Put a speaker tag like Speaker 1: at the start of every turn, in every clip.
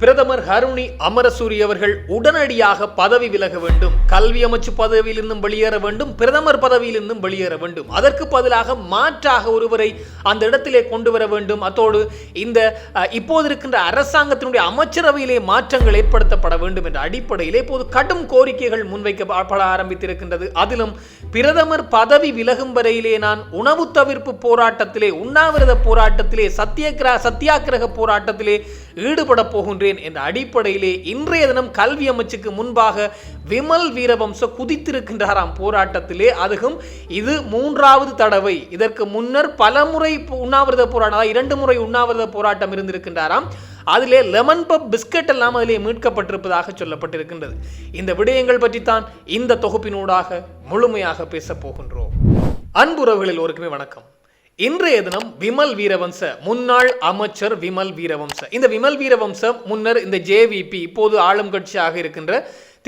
Speaker 1: பிரதமர் ஹருணி அமரசூரி அவர்கள் உடனடியாக பதவி விலக வேண்டும். கல்வி அமைச்சு பதவியிலிருந்தும் வெளியேற வேண்டும். பிரதமர் பதவியிலிருந்தும் வெளியேற வேண்டும். அதற்கு பதிலாக மாற்றாக ஒருவரை அந்த இடத்திலே கொண்டு வர வேண்டும். அத்தோடு இந்த இப்போது இருக்கின்ற அரசாங்கத்தினுடைய அமைச்சரவையிலே மாற்றங்கள் ஏற்படுத்தப்பட வேண்டும் என்ற அடிப்படையிலே இப்போது கடும் கோரிக்கைகள் முன்வைக்கப்பட ஆரம்பித்திருக்கின்றது. அதிலும் பிரதமர் பதவி விலகும் வரையிலே நான் உணவு தவிர்ப்பு போராட்டத்திலே உண்ணாவிரத போராட்டத்திலே சத்தியகிர சத்தியாகிரக போராட்டத்திலே ஈடுபட போகின்றேன் என்ற அடிப்படையிலே இன்றைய தினம் கல்வி அமைச்சுக்கு முன்பாக விமல் வீரவம்ச குதித்திருக்கின்றாராம் போராட்டத்திலே. அதுவும் இது மூன்றாவது தடவை. இதற்கு முன்னர் பலமுறை உண்ணாவிரத போராட்டம் இரண்டு முறை உண்ணாவிரத போராட்டம் இருந்திருக்கின்றாராம். அதிலே லெமன் பப் பிஸ்கட் எல்லாம் அதிலே மீட்கப்பட்டிருப்பதாக சொல்லப்பட்டிருக்கின்றது. இந்த விடயங்கள் பற்றித்தான் இந்த தொகுப்பினூடாக முழுமையாக பேசப் போகின்றோம். அன்புறவுகளில் ஒருக்குமே வணக்கம். இன்றைய தினம் விமல் வீரவம்ச முன்னாள் அமைச்சர் விமல் வீரவம்ச. இந்த விமல் வீரவம்ச முன்னர் இந்த ஜேவிபி இப்போது ஆளும் கட்சியாக இருக்கின்ற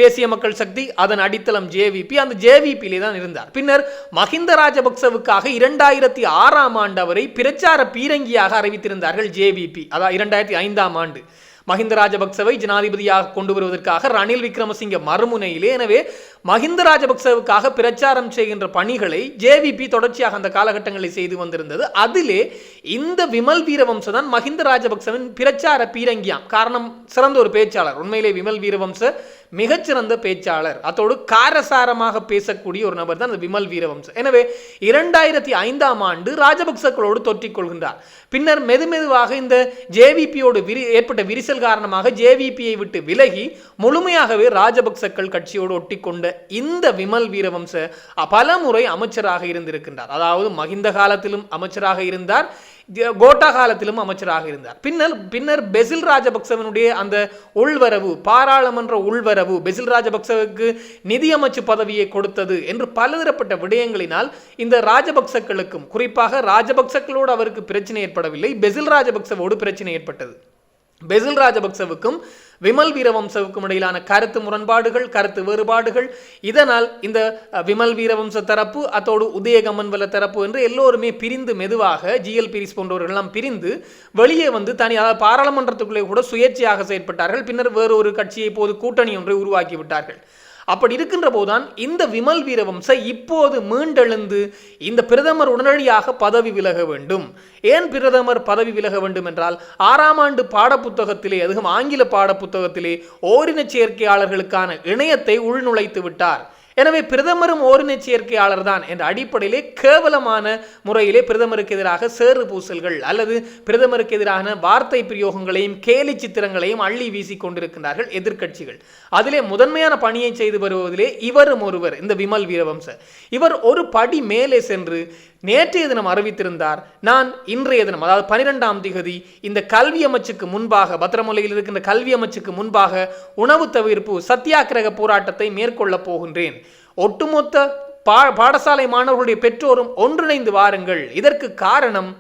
Speaker 1: தேசிய மக்கள் சக்தி அதன் அடித்தளம் ஜேவிபி அந்த ஜேவிபியிலே தான் இருந்தார். பின்னர் மஹிந்த ராஜபக்சவுக்காக இரண்டாயிரத்தி ஆறாம் ஆண்டு அவரை பிரச்சார பீரங்கியாக அறிவித்திருந்தார்கள் ஜேவிபி அதாவது இரண்டாயிரத்தி ஐந்தாம் ஆண்டு. மஹிந்த ராஜபக்சவை ஜனாதிபதியாக கொண்டு வருவதற்காக ரணில் விக்ரமசிங்க மறுமுனையிலே எனவே மஹிந்த ராஜபக்சவுக்காக பிரச்சாரம் செய்கின்ற பணிகளை ஜேவிபி தொடர்ச்சியாக அந்த காலகட்டங்களில் செய்து வந்திருந்தது. அதிலே இந்த விமல் வீரவம்ச தான் மஹிந்த ராஜபக்சவின் பிரச்சார பீரங்கியாம். காரணம் சிறந்த ஒரு பேச்சாளர். உண்மையிலே விமல் வீரவம்ச மிகச்சிறந்த பேச்சாளர். அத்தோடு காரசாரமாக பேசக்கூடிய ஒரு நபர் தான் அந்த விமல் வீரவம்ச. எனவே இரண்டாயிரத்தி ஐந்தாம் ஆண்டு ராஜபக்சக்களோடு தொற்றிக் கொள்கின்றார். பின்னர் மெதுமெதுவாக இந்த ஜேவிபியோடு விரி ஏற்பட்ட விரிசல் காரணமாக ஜேவிபியை விட்டு விலகி முழுமையாகவே ராஜபக்சக்கள் கட்சியோடு ஒட்டிக்கொண்ட இந்த விமல் வீரவம்ச பல முறை அமைச்சராக இருந்திருக்கின்றார். அதாவது மகிந்த காலத்திலும் அமைச்சராக இருந்தார் கோட்டா காலத்திலும் அமைச்சராக இருந்தார். பின்னர் பின்னர் பெசில் ராஜபக்சவனுடைய அந்த உள்வரவு பாராளுமன்ற உள்வரவு பெசில் ராஜபக்சவுக்கு நிதியமைச்சு பதவியை கொடுத்தது என்று பலதரப்பட்ட விடயங்களினால் இந்த ராஜபக்சக்களுக்கும் குறிப்பாக ராஜபக்சக்களோடு அவருக்கு பிரச்சனை ஏற்படவில்லை பெசில் ராஜபக்சவோடு பிரச்சனை ஏற்பட்டது. பெசில் ராஜபக்சவுக்கும் விமல் வீரவம்சவுக்கும் இடையிலான கருத்து முரண்பாடுகள் கருத்து வேறுபாடுகள். இதனால் இந்த விமல் வீரவம்ச தரப்பு அத்தோடு உதயகமன்வல தரப்பு என்று எல்லோருமே பிரிந்து மெதுவாக ஜிஎல் பிரிஸ் போன்றவர்கள் எல்லாம் பிரிந்து வெளியே வந்து தனி அதாவது பாராளுமன்றத்துக்குள்ளே கூட சுயேட்சையாக செயற்பட்டார்கள். பின்னர் வேறு ஒரு கட்சியை போது கூட்டணி ஒன்றை உருவாக்கி விட்டார்கள். அப்படி இருக்கின்ற போதுதான் இந்த விமல் வீரவம்ச இப்போது மீண்டெழுந்து இந்த பிரதமர் உடனடியாக பதவி விலக வேண்டும். ஏன் பிரதமர் பதவி விலக வேண்டும் என்றால் ஆறாம் ஆண்டு பாடப்புத்தகத்திலே அதுவும் ஆங்கில பாடப்புத்தகத்திலே ஓரின சேர்க்கையாளர்களுக்கான இணையத்தை உள்நுழைத்து விட்டார். எனவே பிரதமரும் ஓரின சேர்க்கையாளர் தான் என்ற அடிப்படையிலே கேவலமான முறையிலே பிரதமருக்கு எதிராக சேறு பூசல்கள் அல்லது பிரதமருக்கு எதிரான வார்த்தை பிரயோகங்களையும் கேலி சித்திரங்களையும் அள்ளி வீசி கொண்டிருக்கின்றார்கள் எதிர்க்கட்சிகள். அதிலே முதன்மையான பணியை செய்து வருவதிலே இவரும் ஒருவர் இந்த விமல் வீரவம்ச இவர் ஒரு படி மேலே சென்று நேற்றைய தினம் அறிவித்திருந்தார் நான் இன்றைய தினம் அதாவது பனிரெண்டாம் திகதி இந்த கல்வி அமைச்சுக்கு முன்பாக பத்திரமுலையில் இருக்கின்ற கல்வி அமைச்சுக்கு முன்பாக உணவு தவிர்ப்பு சத்தியாகிரக போராட்டத்தை மேற்கொள்ளப் போகின்றேன். ஒட்டுமொத்த பா பாடசாலை மாணவர்களுடைய பெற்றோரும் ஒன்றிணைந்து வாருங்கள். இதற்கு காரணம்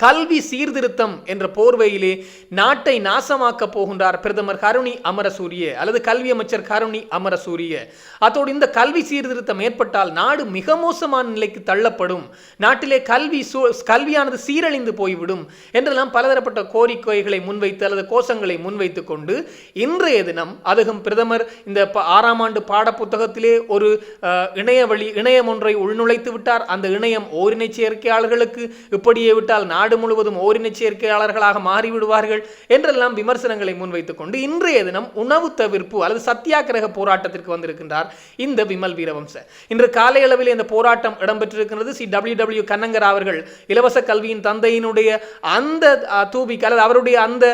Speaker 1: கல்வி சீர்திருத்தம் என்ற போர்வையிலே நாட்டை நாசமாக்க போகின்றார் பிரதமர் கருணி அமரசூரிய அல்லது கல்வி அமைச்சர் கருணி அமரசூரிய. அத்தோடு இந்த கல்வி சீர்திருத்தம் ஏற்பட்டால் நாடு மிக மோசமான நிலைக்கு தள்ளப்படும். நாட்டிலே கல்வி சூ கல்வியானது சீரழிந்து போய்விடும் என்றெல்லாம் பலதரப்பட்ட கோரிக்கைகளை முன்வைத்து அல்லது கோஷங்களை முன்வைத்து கொண்டு இன்றைய தினம் அதுவும் பிரதமர் இந்த ஆறாம் ஆண்டு பாடப்புத்தகத்திலே ஒரு அஹ், இணைய வழி இணையம் ஒன்றை உள்நுழைத்து விட்டார். அந்த இணையம் ஓரினை சேர்க்கையாளர்களுக்கு இப்படியே விட்டால் நாடு முழுவதும் ஓரின சேர்க்கையாளர்களாக மாறிவிடுவார்கள் என்றெல்லாம் விமர்சனங்களை முன்வைத்துக் கொண்டு இன்றைய தினம் உணவு தவிர்ப்பு அல்லது சத்தியாகிரக போராட்டத்திற்கு வந்திருக்கின்றார் இந்த விமல் வீரவம்ச. இன்று காலை அளவில் இந்த போராட்டம் இடம்பெற்றிருக்கிறது சி. டபிள்யூ டபிள்யூ கண்ணங்கர் அவர்கள் இலவச கல்வியின் தந்தையினுடைய அந்த தூபிக்கு அல்லது அவருடைய அந்த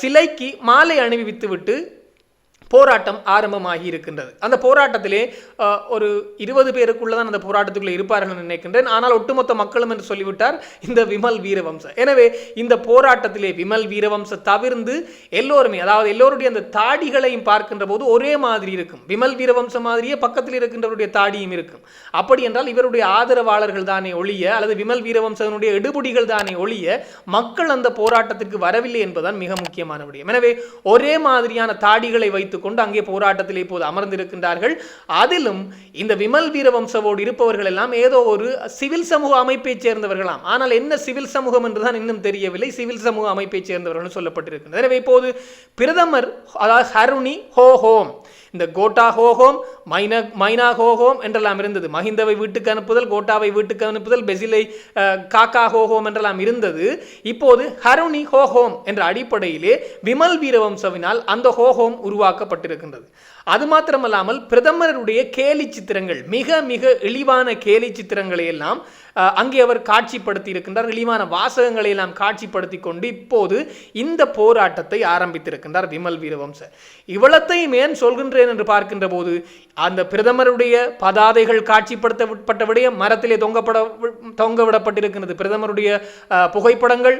Speaker 1: சிலைக்கு மாலை அணிவித்துவிட்டு போராட்டம் ஆரம்பமாகி இருக்கின்றது. அந்த போராட்டத்திலே ஒரு இருபது பேருக்குள்ள தான் அந்த போராட்டத்துக்குள்ளே இருப்பார்கள் நினைக்கின்றேன். ஆனால் ஒட்டுமொத்த மக்களும் என்று சொல்லிவிட்டார் இந்த விமல் வீரவம்ச. எனவே இந்த போராட்டத்திலே விமல் வீரவம்ச தவிர்ந்து எல்லோருமே அதாவது எல்லோருடைய அந்த தாடிகளையும் பார்க்கின்ற போது ஒரே மாதிரி இருக்கும். விமல் வீரவம்ச மாதிரியே பக்கத்தில் இருக்கின்றவருடைய தாடியும் இருக்கும். அப்படி என்றால் இவருடைய ஆதரவாளர்கள் தானே ஒழிய அல்லது விமல் வீரவம்சனுடைய எடுபடிகள் தானே ஒழிய மக்கள் அந்த போராட்டத்திற்கு வரவில்லை என்பதுதான் மிக முக்கியமான விடயம். எனவே ஒரே மாதிரியான தாடிகளை வைத்து வைத்துக் அங்கே போராட்டத்தில் இப்போது அமர்ந்திருக்கின்றார்கள். அதிலும் இந்த விமல் வீரவம்சவோடு இருப்பவர்கள் எல்லாம் ஏதோ ஒரு சிவில் சமூக அமைப்பைச் சேர்ந்தவர்களாம். ஆனால் என்ன சிவில் சமூகம் என்றுதான் இன்னும் தெரியவில்லை. சிவில் சமூக அமைப்பைச் சேர்ந்தவர்கள் சொல்லப்பட்டிருக்கின்றனர் எனவே இப்போது பிரதமர் அதாவது ஹருணி ஹோ ஹோம். இந்த கோட்டா ஹோஹோம் மைனா மைனா ஹோஹோம் என்றெல்லாம் இருந்தது. மஹிந்தவை வீட்டுக்கு அனுப்புதல் கோட்டாவை வீட்டுக்கு அனுப்புதல் பெசிலை காக்கா ஹோஹோம் என்றெல்லாம் இருந்தது. இப்போது ஹருணி ஹோஹோம் என்ற அடிப்படையிலே விமல் வீரவம்சவினால் அந்த ஹோஹோம் உருவாக்கப்பட்டிருக்கின்றது. அது மாத்திரமல்லாமல் பிரதமருடைய கேலி சித்திரங்கள் மிக மிக இழிவான கேலி சித்திரங்களை எல்லாம் அங்கே அவர் காட்சிப்படுத்தி இருக்கின்றார் இழிவான வாசகங்களை எல்லாம் காட்சிப்படுத்தி கொண்டு இப்போது இந்த போராட்டத்தை ஆரம்பித்திருக்கின்றார் விமல் வீரவம்ச இவ்வளத்தையும் ஏன் சொல்கின்றேன் என்று பார்க்கின்ற போது அந்த பிரதமருடைய பதாதைகள் காட்சிப்படுத்தப்பட்ட விடயம் மரத்திலே தொங்கப்பட தொங்க விடப்பட்டிருக்கின்றது. பிரதமருடைய புகைப்படங்கள்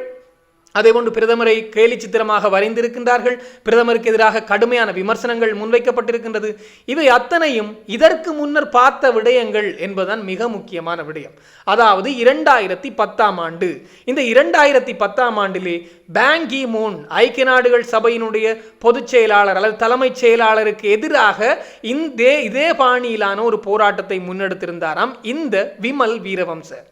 Speaker 1: அதே போன்று பிரதமரை கேலி சித்திரமாக வரைந்திருக்கின்றார்கள். பிரதமருக்கு எதிராக கடுமையான விமர்சனங்கள் முன்வைக்கப்பட்டிருக்கின்றது. இவை அத்தனையும் இதற்கு முன்னர் பார்த்த விடயங்கள் என்பதுதான் மிக முக்கியமான விடயம். அதாவது இரண்டாயிரத்தி பத்தாம் ஆண்டு. இந்த இரண்டாயிரத்தி பத்தாம் ஆண்டிலே பேங்கி மூன் ஐக்கிய நாடுகள் சபையினுடைய பொதுச் செயலாளர் அல்லது தலைமைச் செயலாளருக்கு எதிராக இந்த இதே பாணியிலான ஒரு போராட்டத்தை முன்னெடுத்திருந்தாராம் இந்த விமல் வீரவம்சர்.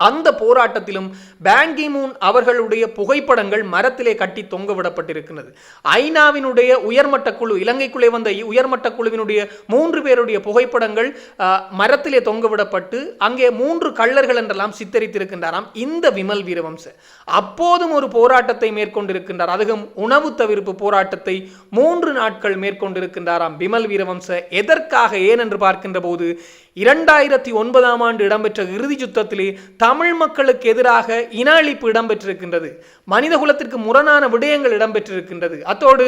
Speaker 1: அந்த போராட்டத்திலும் பேங்கிமூன் அவர்களுடைய புகைப்படங்கள் மரத்திலே கட்டி தொங்க விடப்பட்டிருக்கிறது ஐநாவினுடைய உயர்மட்ட குழு இலங்கைக்குள்ளே வந்த உயர்மட்ட குழுவினுடைய மூன்று பேருடைய புகைப்படங்கள் மரத்திலே தொங்க விடப்பட்டு அங்கே மூன்று கள்ளர்கள் என்றெல்லாம் சித்தரித்திருக்கின்றாராம். இந்த விமல் வீரவம்ச. அப்போதும் ஒரு போராட்டத்தை மேற்கொண்டிருக்கின்றார். அதுவும் உணவு தவிர்ப்பு போராட்டத்தை மூன்று நாட்கள் மேற்கொண்டிருக்கின்றாராம் விமல் வீரவம்ச. எதற்காக ஏன் என்று பார்க்கின்ற போது இரண்டாயிரத்தி ஒன்பதாம் ஆண்டு இடம்பெற்ற இறுதி யுத்தத்திலே தமிழ் மக்களுக்கு எதிராக இன அழிப்பு இடம்பெற்றிருக்கின்றது மனிதகுலத்திற்கு முரணான விடயங்கள் இடம்பெற்றிருக்கின்றது. அத்தோடு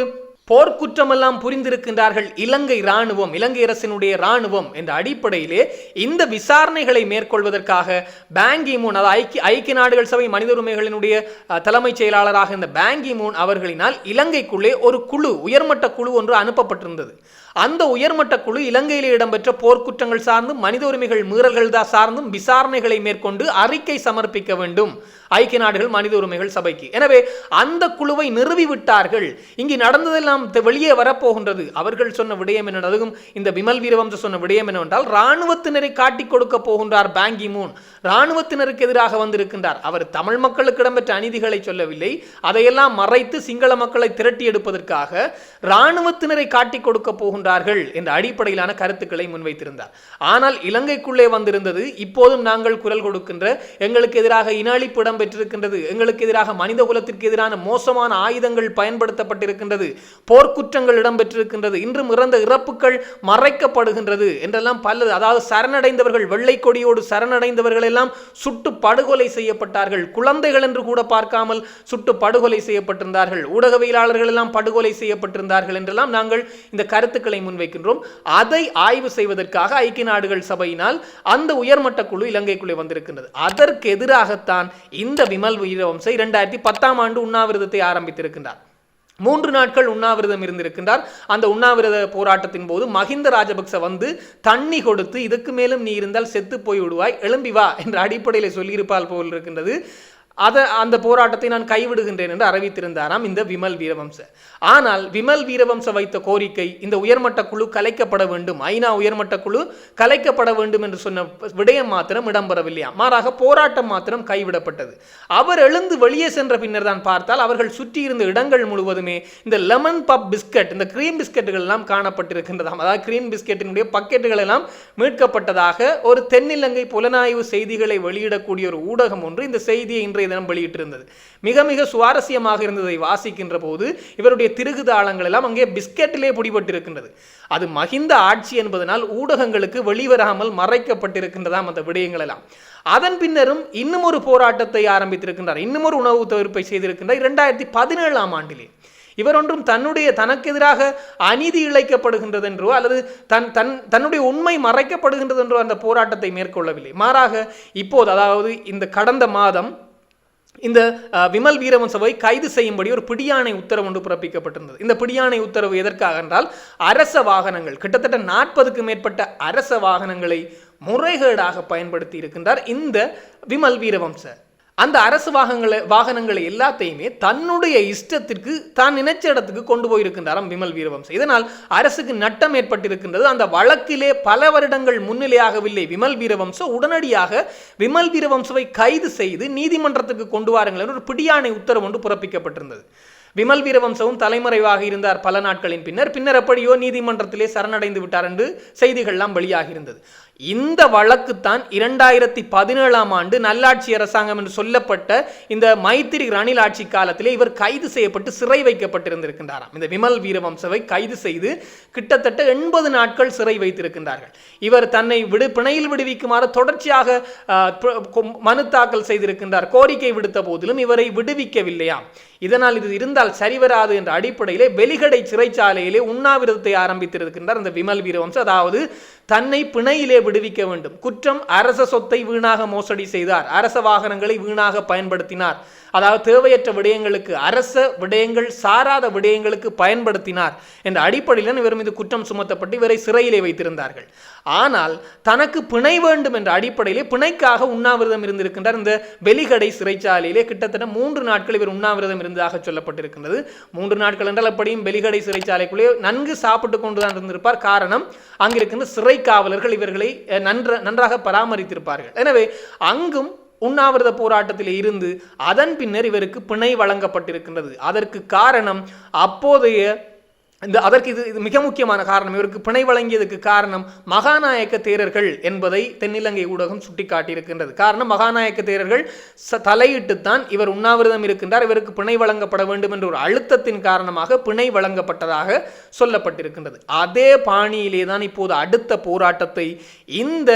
Speaker 1: போர்க்குற்றமெல்லாம் புரிந்திருக்கின்றார்கள் இலங்கை இராணுவம் இலங்கை அரசினுடைய இராணுவம் என்ற அடிப்படையிலே இந்த விசாரணைகளை மேற்கொள்வதற்காக பேங்கி மூன் அதாவது ஐக்கிய ஐக்கிய நாடுகள் சபை மனித உரிமைகளினுடைய தலைமைச் செயலாளராக இந்த பேங்கி மூன் அவர்களினால் இலங்கைக்குள்ளே ஒரு குழு உயர்மட்ட குழு ஒன்று அனுப்பப்பட்டிருந்தது. அந்த உயர்மட்ட குழு இலங்கையிலே இடம்பெற்ற போர்க்குற்றங்கள் சார்ந்தும் மனித உரிமைகள் மீறல்கள் தான் சார்ந்தும் விசாரணைகளை மேற்கொண்டு அறிக்கை சமர்ப்பிக்க வேண்டும். ஐக்கிய நாடுகள் மனித உரிமைகள் சபைக்கு. எனவே அந்த குழுவை நிறுவிவிட்டார்கள். இங்கு நடந்ததெல்லாம் வெளியே வரப்போகின்றது. அவர்கள் சொன்ன விடயம் என்ன அதுவும் இந்த விமல் வீரவம்ச சொன்ன விடயம் என்னவென்றால் இராணுவத்தினரை காட்டிக் கொடுக்க போகின்றார் பேங்கி மூன் இராணுவத்தினருக்கு எதிராக வந்திருக்கின்றார். அவர் தமிழ் மக்களுக்கு இடம்பெற்ற அநீதிகளை சொல்லவில்லை. அதையெல்லாம் மறைத்து சிங்கள மக்களை திரட்டி எடுப்பதற்காக இராணுவத்தினரை காட்டிக் கொடுக்க கொண்டார்கள் என்ற அடிப்படையிலான கருத்துக்களை முன்வைத்திருந்தார். ஆனால் இலங்கைக்குள்ளே வந்திருந்தது இப்போதும் நாங்கள் குரல் கொடுக்கின்ற எங்களுக்கு எதிராக இன அழிப்பு இடம்பெற்றிருக்கின்றது எங்களுக்கு எதிராக மனித குலத்திற்கு எதிரான மோசமான ஆயுதங்கள் பயன்படுத்தப்பட்டிருக்கின்றது போர்க்குற்றங்கள் இடம்பெற்றிருக்கின்றது இன்றும் இறந்த இறப்புகள் மறைக்கப்படுகின்றது என்றெல்லாம் பல அதாவது சரணடைந்தவர்கள் வெள்ளை கொடியோடு சரணடைந்தவர்கள் எல்லாம் சுட்டு படுகொலை செய்யப்பட்டார்கள். குழந்தைகள் என்று கூட பார்க்காமல் சுட்டு படுகொலை செய்யப்பட்டிருந்தார்கள். ஊடகவியலாளர்கள் எல்லாம் படுகொலை செய்யப்பட்டிருந்தார்கள் என்றெல்லாம் நாங்கள் இந்த கருத்துக்களை கருத்துக்களை முன்வைக்கின்றோம். அதை ஆய்வு செய்வதற்காக ஐக்கிய நாடுகள் சபையினால் அந்த உயர்மட்ட குழு இலங்கைக்குள்ளே வந்திருக்கின்றது. அதற்கு எதிராகத்தான் இந்த விமல் வீரவம்சை இரண்டாயிரத்தி பத்தாம் ஆண்டு உண்ணாவிரதத்தை ஆரம்பித்திருக்கின்றார். மூன்று நாட்கள் உண்ணாவிரதம் இருந்திருக்கின்றார். அந்த உண்ணாவிரத போராட்டத்தின் போது மஹிந்த ராஜபக்ச வந்து தண்ணி கொடுத்து இதுக்கு மேலும் நீ இருந்தால் செத்து போய் விடுவாய் எழும்பி வா என்ற அடிப்படையில் சொல்லியிருப்பால் போல் இருக்கின்றது. அதை அந்த போராட்டத்தை நான் கைவிடுகின்றேன் என்று அறிவித்திருந்தாராம் இந்த விமல் வீரவம்ச. ஆனால் விமல் வீரவம்ச வைத்த கோரிக்கை இந்த உயர்மட்ட குழு கலைக்கப்பட வேண்டும். ஐநா உயர்மட்ட குழு கலைக்கப்பட வேண்டும் என்று சொன்ன விடயம் மாத்திரம் இடம்பெறவில்லையா மாறாக போராட்டம் மாத்திரம் கைவிடப்பட்டது. அவர் எழுந்து வெளியே சென்ற பின்னர் தான் பார்த்தால் அவர்கள் சுற்றி இருந்த இடங்கள் முழுவதுமே இந்த லெமன் பப் பிஸ்கட் இந்த கிரீம் பிஸ்கட்டுகள் எல்லாம் காணப்பட்டிருக்கின்றதாம். அதாவது கிரீம் பிஸ்கட்டினுடைய பக்கெட்டுகள் எல்லாம் மீட்கப்பட்டதாக ஒரு தென்னிலங்கை புலனாய்வு செய்திகளை வெளியிடக்கூடிய ஒரு ஊடகம் ஒன்று இந்த செய்தியை இன்றைய தினம் வெளியிட்டிருந்தது. மிக மிக சுவாரஸ்யமாக இருந்ததை வாசிக்கின்ற போது இவருடைய திருகுதாளங்கள் எல்லாம் அங்கே பிஸ்கெட்டிலே பிடிபட்டிருக்கின்றது. அது மகிந்த ஆட்சி என்பதனால் ஊடகங்களுக்கு வெளிவராமல் மறைக்கப்பட்டிருக்கின்றதாம் அந்த விடயங்கள் எல்லாம் அதன் பின்னரும் இன்னும் ஒரு போராட்டத்தை ஆரம்பித்திருக்கின்றார். இன்னும் ஒரு உணவு தவிர்ப்பை செய்திருக்கின்றார். இரண்டாயிரத்தி பதினேழாம் ஆண்டிலே. இவர் ஒன்றும் தன்னுடைய தனக்கு எதிராக அநீதி இழைக்கப்படுகின்றது என்றோ அல்லது தன் தன் தன்னுடைய உண்மை மறைக்கப்படுகின்றது என்றோ அந்த போராட்டத்தை மேற்கொள்ளவில்லை. மாறாக இப்போது அதாவது இந்த கடந்த மாதம் இந்த விமல் வீரவன்சவை கைது செய்யும்படி ஒரு பிடியாணை உத்தரவு ஒன்று பிறப்பிக்கப்பட்டிருந்தது. இந்த பிடியாணை உத்தரவு எதற்காக என்றால் அரச வாகனங்கள் கிட்டத்தட்ட நாற்பதுக்கு மேற்பட்ட அரச வாகனங்களை முறைகேடாக பயன்படுத்தி இருக்கின்றார் இந்த விமல் வீரவம்ச அந்த அரசு வாகனங்களை வாகனங்களை எல்லாத்தையுமே தன்னுடைய இஷ்டத்திற்கு தான் நினைச்ச இடத்துக்கு கொண்டு போயிருக்கின்றாராம் விமல் வீரவம்ச இதனால் அரசுக்கு நட்டம் ஏற்பட்டிருக்கின்றது. அந்த வழக்கிலே பல வருடங்கள் முன்னிலையாகவில்லை விமல் வீரவம்ச உடனடியாக விமல் வீரவம்சவை கைது செய்து நீதிமன்றத்துக்கு கொண்டு வாருங்கள் என்று ஒரு பிடியாணை உத்தரவு ஒன்று பிறப்பிக்கப்பட்டிருந்தது. விமல் வீரவம்சவும் தலைமறைவாக இருந்தார் பல நாட்களின் பின்னர். பின்னர் எப்படியோ நீதிமன்றத்திலே சரணடைந்து விட்டார் என்று செய்திகள்லாம் வெளியாகியிருந்தது. இந்த வழக்கு தான் இரண்டாயிரத்தி பதினேழாம் ஆண்டு நல்லாட்சி அரசாங்கம் என்று சொல்லப்பட்ட இந்த மைத்திரி ரணில் ஆட்சி காலத்திலே இவர் கைது செய்யப்பட்டு சிறை வைக்கப்பட்டிருந்திருக்கின்றாராம். இந்த விமல் வீரவம்சவை கைது செய்து கிட்டத்தட்ட எண்பது நாட்கள் சிறை வைத்திருக்கின்றார்கள். இவர் தன்னை விடு பிணையில் விடுவிக்குமாறு தொடர்ச்சியாக மனு தாக்கல் செய்திருக்கின்றார். கோரிக்கை விடுத்த போதிலும் இவரை விடுவிக்கவில்லையாம். இதனால் இது இருந்தால் சரிவராது என்ற அடிப்படையிலே வெலிகடை சிறைச்சாலையிலே உண்ணாவிரதத்தை ஆரம்பித்திருக்கின்றார் இந்த விமல் வீரவம்சம். அதாவது தன்னை பிணையிலே விடுவிக்க வேண்டும். குற்றம் அரச சொத்தை வீணாக மோசடி செய்தார். அரச வாகனங்களை வீணாக பயன்படுத்தினார். அதாவது தேவையற்ற விடயங்களுக்கு அரச விடயங்கள் சாராத விடயங்களுக்கு பயன்படுத்தினார். என்ற அடிப்படையில் இவர் மீது குற்றம் சுமத்தப்பட்டு இவரை சிறையிலே வைத்திருந்தார்கள். ஆனால் தனக்கு பிணை வேண்டும் என்ற அடிப்படையிலே பிணைக்காக உண்ணாவிரதம் இருந்திருக்கின்றார். இந்த வெலிகடை சிறைச்சாலையிலே கிட்டத்தட்ட மூன்று நாட்கள் இவர் உண்ணாவிரதம் இருந்ததாக சொல்லப்பட்டிருக்கின்றது. மூன்று நாட்கள் என்றால் அப்படியும் வெளிகடை சிறைச்சாலைக்குள்ளே நன்கு சாப்பிட்டு கொண்டுதான் இருந்திருப்பார். காரணம் அங்கிருக்கின்ற சிறை காவலர்கள் இவர்களை நன்ற நன்றாக பராமரித்திருப்பார்கள். எனவே அங்கும் உண்ணாவிரத போராட்டத்தில் இருந்து அதன் பின்னர் இவருக்கு பிணை வழங்கப்பட்டிருக்கின்றது. அதற்கு காரணம் அப்போதைய இந்த அதற்கு இது இது மிக முக்கியமான காரணம். இவருக்கு பிணை வழங்கியதுக்கு காரணம் மகாநாயக்க தேரர்கள் என்பதை தென்னிலங்கை ஊடகம் சுட்டிக்காட்டியிருக்கின்றது. காரணம் மகாநாயக்க தேரர்கள் ச தலையிட்டுத்தான் இவர் உண்ணாவிரதம் இருக்கின்றார். இவருக்கு பிணை வழங்கப்பட வேண்டும் என்ற ஒரு அழுத்தத்தின் காரணமாக பிணை வழங்கப்பட்டதாக சொல்லப்பட்டிருக்கின்றது. அதே பாணியிலே தான் இப்போது அடுத்த போராட்டத்தை இந்த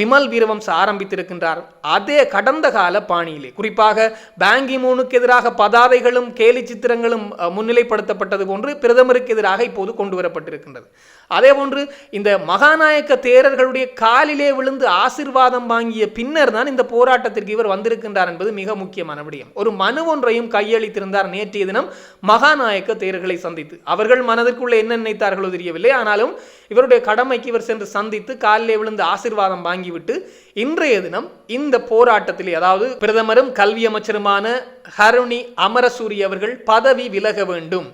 Speaker 1: விமல் வீரவம்ச ஆரம்பித்திருக்கின்றார். அதே கடந்த கால பாணியிலே. குறிப்பாக பேங்கி மூனுக்கு எதிராக பதாதைகளும் கேலி சித்திரங்களும் முன்னிலைப்படுத்தப்பட்டது போன்று பிரதமருக்கு எதிராக இப்போது கொண்டு வரப்பட்டிருக்கின்றது. அதேபோன்று இந்த மகாநாயக்க தேரர்களுடைய காலிலே விழுந்து ஆசிர்வாதம் வாங்கிய பின்னர் தான் இந்த போராட்டத்திற்கு இவர் வந்திருக்கின்றார் என்பது மிக முக்கியமான விடயம். ஒரு மனு ஒன்றையும் கையளித்திருந்தார் நேற்றைய தினம் மகாநாயக்க தேரர்களை சந்தித்து. அவர்கள் மனதிற்குள்ளே என்ன நினைத்தார்களோ தெரியவில்லை. ஆனாலும் இவருடைய கடமைக்கு இவர் சென்று சந்தித்து காலிலே விழுந்து ஆசிர்வாதம் வாங்கிவிட்டு இன்றைய தினம் இந்த போராட்டத்தில் அதாவது பிரதமரும் கல்வி அமைச்சருமான ஹருணி அமரசூரி அவர்கள் பதவி விலக வேண்டும்.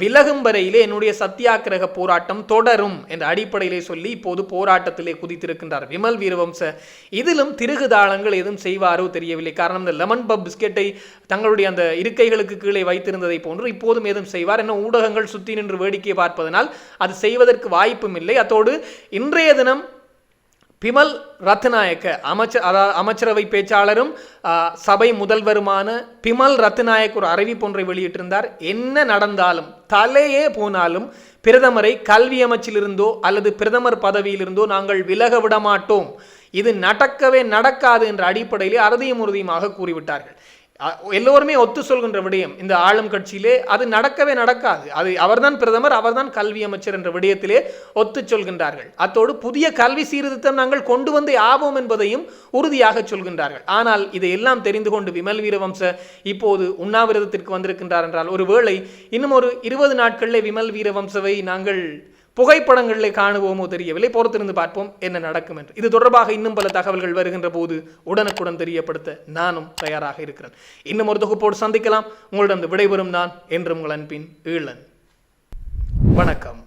Speaker 1: விலகும் வரையிலே என்னுடைய சத்தியாகிரக போராட்டம் தொடரும் என்ற அடிப்படையிலே சொல்லி இப்போது போராட்டத்திலே குதித்திருக்கின்றார். விமல் வீரவம்ச இதிலும் திருகுதாளங்கள் எதுவும் செய்வாரோ தெரியவில்லை. காரணம் இந்த லெமன் பப் பிஸ்கெட்டை தங்களுடைய அந்த இருக்கைகளுக்கு கீழே வைத்திருந்ததை போன்று இப்போதும் ஏதும் செய்வார். என்ன ஊடகங்கள் சுற்றி நின்று வேடிக்கை பார்ப்பதனால் அது செய்வதற்கு வாய்ப்பும் இல்லை. அத்தோடு இன்றைய தினம் பிமல் ரத்நாயக்க அமைச்சர் அதாவது அமைச்சரவை பேச்சாளரும் சபை முதல்வருமான பிமல் ரத்நாயக் ஒரு அறிவிப்பு ஒன்றை வெளியிட்டிருந்தார். என்ன நடந்தாலும் தலையே போனாலும் பிரதமரை கல்வி அமைச்சிலிருந்தோ அல்லது பிரதமர் பதவியிலிருந்தோ நாங்கள் விலக விட மாட்டோம் இது நடக்கவே நடக்காது என்ற அடிப்படையிலே அறுதியும் உறுதியுமாக கூறிவிட்டார்கள். எல்லோருமே ஒத்து சொல்கின்ற விடயம் இந்த ஆளும் கட்சியிலே அது நடக்கவே நடக்காது. அது அவர்தான் பிரதமர் அவர்தான் கல்வி அமைச்சர் என்ற விடயத்திலே ஒத்து சொல்கின்றார்கள். அத்தோடு புதிய கல்வி சீர்திருத்தம் நாங்கள் கொண்டு வந்தே ஆவோம் என்பதையும் உறுதியாக சொல்கின்றார்கள். ஆனால் இதையெல்லாம் தெரிந்து கொண்டு விமல் வீரவம்ச இப்போது உண்ணாவிரதத்திற்கு வந்திருக்கின்றார் என்றால் ஒருவேளை இன்னும் ஒரு இருபது நாட்களிலே விமல் வீரவம்சவை நாங்கள் புகைப்படங்களில் காணுவோமோ தெரியவில்லை. பொறுத்திருந்து பார்ப்போம் என்ன நடக்கும் என்று. இது தொடர்பாக இன்னும் பல தகவல்கள் வருகின்ற போது உடனுக்குடன் தெரியப்படுத்த நானும் தயாராக இருக்கிறேன். இன்னும் ஒரு தொகுப்போடு சந்திக்கலாம். உங்களிடம் விடைபெறும் நான் என்றும் உங்கள் அன்பின் ஈழன். வணக்கம்.